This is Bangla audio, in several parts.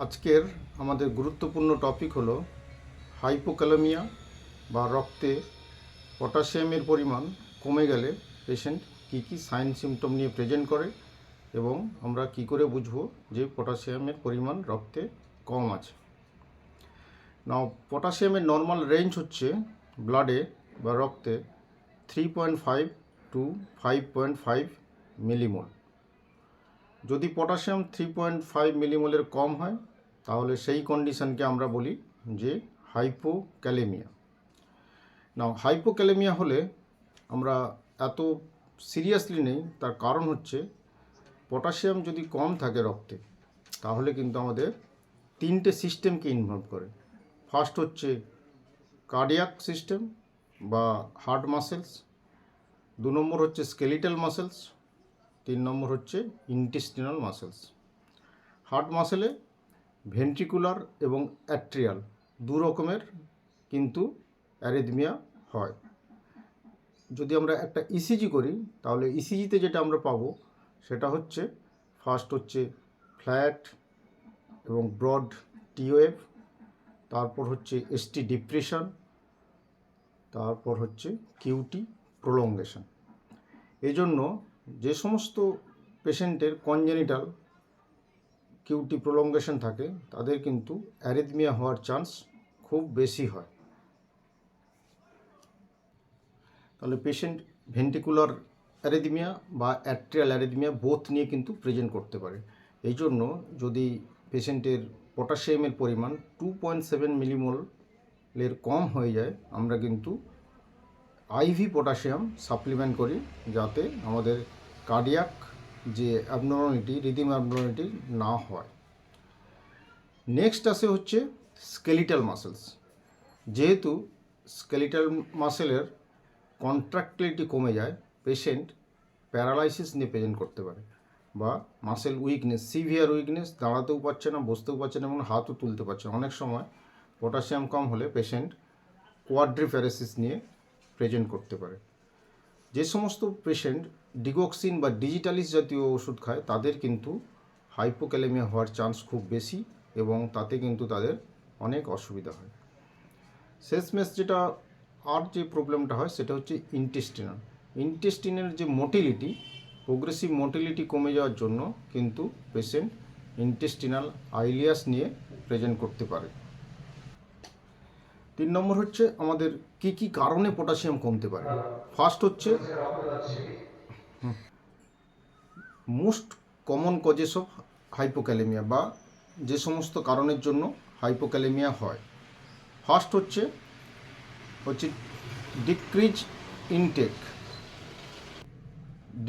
আজকের আমাদের গুরুত্বপূর্ণ টপিক হলো হাইপোক্যালামিয়া বা রক্তে পটাশিয়ামের পরিমাণ কমে গেলে পেশেন্ট কী কী সাইন সিমটম নিয়ে প্রেজেন্ট করে এবং আমরা কি করে বুঝব যে পটাশিয়ামের পরিমাণ রক্তে কম আছে। নাও পটাশিয়ামের নর্মাল রেঞ্জ হচ্ছে ব্লাডে বা রক্তে three point five two five point five millimole যদি পটাশিয়াম থ্রি পয়েন্ট ফাইভ মিলিমোলের কম হয়, তাহলে সেই কন্ডিশনকে আমরা বলি যে হাইপোক্যালেমিয়া। নাও হাইপোক্যালেমিয়া হলে আমরা এত সিরিয়াসলি নেই, তার কারণ হচ্ছে পটাশিয়াম যদি কম থাকে রক্তে, তাহলে কিন্তু আমাদের তিনটে সিস্টেমকে ইনভলভ করে। ফার্স্ট হচ্ছে কার্ডিয়াক সিস্টেম বা হার্ট মাসেলস দু নম্বর হচ্ছে স্কেলিটাল মাসেলস তিন নম্বর হচ্ছে ইন্টেস্টিনাল মাসেলস হার্ট মাসেলে ভেন্ট্রিকুলার এবং অ্যাট্রিয়াল দু রকমের কিন্তু অ্যারিথমিয়া হয়। যদি আমরা একটা ইসিজি করি, তাহলে ইসিজিতে যেটা আমরা পাবো, সেটা হচ্ছে ফার্স্ট হচ্ছে ফ্ল্যাট এবং ব্রড টিওয়েভ তারপর হচ্ছে এসটি ডিপ্রেশন তারপর হচ্ছে কিউটি প্রলঙ্গেশন এই জন্য যে সমস্ত পেশেন্টের কনজেনিটাল কিউটি প্রলঙ্গেশন থাকে, তাদের কিন্তু অ্যারিথমিয়া হওয়ার চান্স খুব বেশি হয়। তাহলে পেশেন্ট ভেন্টিকুলার অ্যারিথমিয়া বা অ্যাট্রিয়াল অ্যারিথমিয়া বোথ নিয়ে কিন্তু প্রেজেন্ট করতে পারে। এই জন্য যদি পেশেন্টের পটাশিয়ামের পরিমাণ টু পয়েন্ট সেভেন মিলিমোলের কম হয়ে যায়, আমরা কিন্তু আইভি পটাশিয়াম সাপ্লিমেন্ট করি যাতে আমাদের কার্ডিয়াক যে অ্যাবনর্মালিটি রিদিম অ্যাবনর্মালিটি না হয়। নেক্সট আসে হচ্ছে স্কেলিটাল মাসেলস যেহেতু স্কেলিটাল মাসেলের কন্ট্রাক্টিলিটি কমে যায় পেশেন্ট প্যারালাইসিস নিয়ে প্রেজেন্ট করতে পারে বা মাসেল উইকনেস সিভিয়ার উইকনেস দাঁড়াতেও পারছে না, বসতেও পারছে না এবং হাতও তুলতে পারছে না। অনেক সময় পটাশিয়াম কম হলে পেশেন্ট কোয়াড্রিফ্যারেসিস নিয়ে প্রেজেন্ট করতে পারে। যে সমস্ত পেশেন্ট ডিগক্সিন বা ডিজিটালিস জাতীয় ওষুধ খায়, তাদের কিন্তু হাইপোক্যালেমিয়া হওয়ার চান্স খুব বেশি এবং তাতে কিন্তু তাদের অনেক অসুবিধা হয়। শেষমেশ যেটা আর যে প্রবলেমটা হয়, সেটা হচ্ছে ইন্টেস্টিনাল ইন্টেস্টিনের যে মোটিলিটি প্রোগ্রেসিভ মোটিলিটি কমে যাওয়ার জন্য কিন্তু পেশেন্ট ইন্টেস্টিনাল আইলিয়াস নিয়ে প্রেজেন্ট করতে পারে। তিন নম্বর হচ্ছে আমাদের কি কি কারণে পটাশিয়াম কমতে পারে? ফার্স্ট হচ্ছে most common causes of hypokalaemia বা যে সমস্ত কারণের জন্য হাইপোক্যালেমিয়া হয়। ফার্স্ট হচ্ছে হচ্ছে decrease intake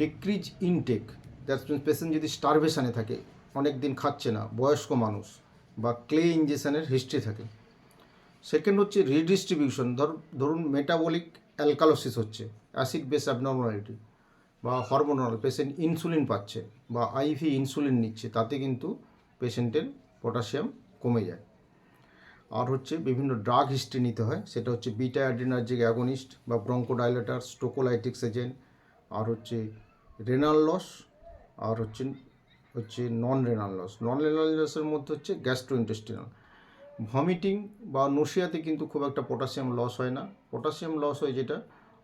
decrease intake that's means patient যদি স্টারভেশানে থাকে অনেক দিন খাচ্ছে না, বয়স্ক মানুষ বা ক্লে ইঞ্জেকশনের হিস্ট্রি থাকে। সেকেন্ড হচ্ছে রিডিস্ট্রিবিউশন ধর, ধরুন মেটাবলিক অ্যালকালোসিস হচ্ছে অ্যাসিড বেস অ্যাবনর্মালিটি বা হরমোনাল পেশেন্ট ইনসুলিন পাচ্ছে বা আইভি ইনসুলিন নিচ্ছে, তাতে কিন্তু পেশেন্টের পটাশিয়াম কমে যায়। আর হচ্ছে বিভিন্ন ড্রাগ হিস্ট্রি নিতে হয়, সেটা হচ্ছে বিটা অ্যাড্রিনার্জিক অ্যাগোনিস্ট বা ব্রঙ্কোডাইলেটার স্টোকোলাইটিক্স এজেন্ট আর হচ্ছে রেনাল লস আর হচ্ছে হচ্ছে non renal loss non renal লসের মধ্যে হচ্ছে গ্যাস্ট্রোইন্টেস্টিনাল ভমিটিং বা নশিয়াতে কিন্তু খুব একটা পটাশিয়াম লস হয় না। পটাশিয়াম লস হয় যেটা,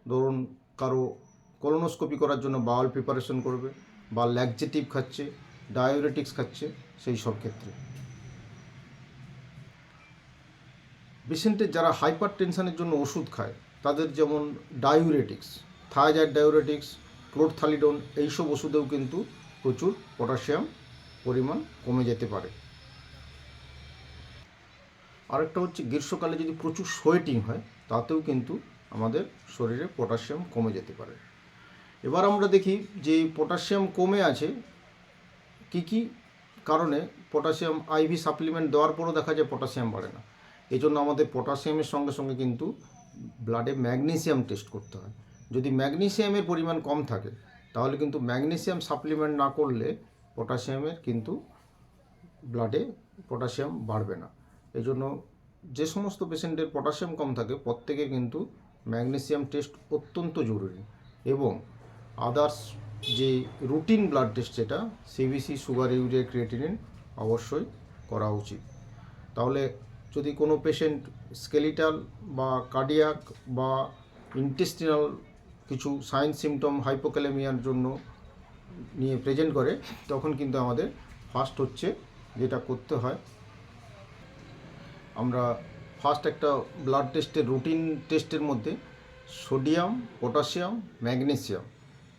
ধরুন কারও কলোনোস্কোপি করার জন্য বাউল প্রিপারেশন করবে বা ল্যাকজেটিভ খাচ্ছে ডায়োরেটিক্স খাচ্ছে, সেই সব ক্ষেত্রে। পেশেন্টের যারা হাইপার টেনশানের জন্য ওষুধ খায়, তাদের যেমন ডায়োরেটিক্স থায়াজাইড ডায়োরেটিক্স ক্লোরথালিডন এইসব ওষুধেও কিন্তু প্রচুর পটাশিয়াম পরিমাণ কমে যেতে পারে। আরেকটা হচ্ছে গ্রীষ্মকালে যদি প্রচুর সোয়েটিং হয়, তাতেও কিন্তু আমাদের শরীরে পটাশিয়াম কমে যেতে পারে। এবার আমরা দেখি যে পটাশিয়াম কমে আছে, কি কি কারণে পটাশিয়াম আইভি সাপ্লিমেন্ট দেওয়ার পরও দেখা যায় পটাশিয়াম বাড়ে না। এই জন্য আমাদের পটাশিয়ামের সঙ্গে সঙ্গে কিন্তু ব্লাডে ম্যাগনেসিয়াম টেস্ট করতে হয়। যদি ম্যাগনেসিয়ামের পরিমাণ কম থাকে, তাহলে কিন্তু ম্যাগনেসিয়াম সাপ্লিমেন্ট না করলে পটাশিয়ামের কিন্তু ব্লাডে পটাশিয়াম বাড়বে না। এই জন্য যে সমস্ত পেশেন্টের পটাশিয়াম কম থাকে প্রত্যেকের কিন্তু ম্যাগনেসিয়াম টেস্ট অত্যন্ত জরুরি এবং আদার্স যে রুটিন ব্লাড টেস্ট যেটা সিবিসি সুগার ইউরিয়া ক্রিয়েটিনিন অবশ্যই করা উচিত। তাহলে যদি কোনো পেশেন্ট স্কেলিটাল বা কার্ডিয়াক বা ইন্টেস্টিনাল কিছু সাইন সিমটম হাইপোক্যালেমিয়ার জন্য নিয়ে প্রেজেন্ট করে, তখন কিন্তু আমাদের ফার্স্ট হচ্ছে যেটা করতে হয় আমরা ফার্স্ট একটা ব্লাড টেস্টের রুটিন টেস্টের মধ্যে সোডিয়াম পটাশিয়াম ম্যাগনেসিয়াম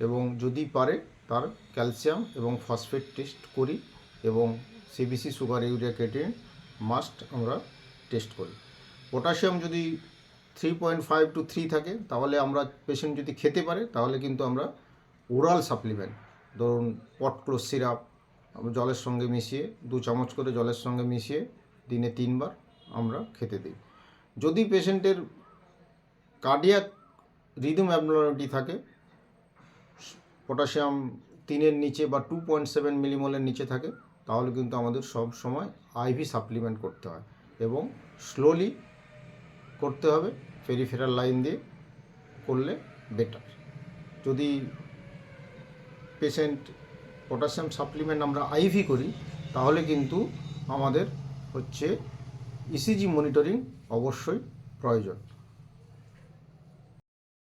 এবং যদি পারে তার ক্যালসিয়াম এবং ফসফেট টেস্ট করি এবং সিবিসি সুগার ইউরিয়া কেটে মাস্ট আমরা টেস্ট করি। পটাশিয়াম যদি three point five two three থাকে, তাহলে আমরা পেশেন্ট যদি খেতে পারে, তাহলে কিন্তু আমরা ওরাল সাপ্লিমেন্ট ধরুন পটক্লোজ সিরাপ জলের সঙ্গে মিশিয়ে, দু চামচ করে জলের সঙ্গে মিশিয়ে দিনে তিনবার আমরা খেতে দিই। যদি পেশেন্টের কার্ডিয়াক রিদম অ্যাবনর্মালিটি থাকে পটাশিয়াম তিনের নিচে বা টু পয়েন্ট সেভেন মিলিমলের নিচে থাকে, তাহলে কিন্তু আমাদের সব সময় আইভি সাপ্লিমেন্ট করতে হয় এবং স্লোলি করতে হবে ফেরিফেরাল লাইন দিয়ে করলে বেটার যদি পেশেন্ট পটাশিয়াম সাপ্লিমেন্ট আমরা আইভি করি, তাহলে কিন্তু আমাদের হচ্ছে ইসিজি মনিটরিং অবশ্যই প্রয়োজন।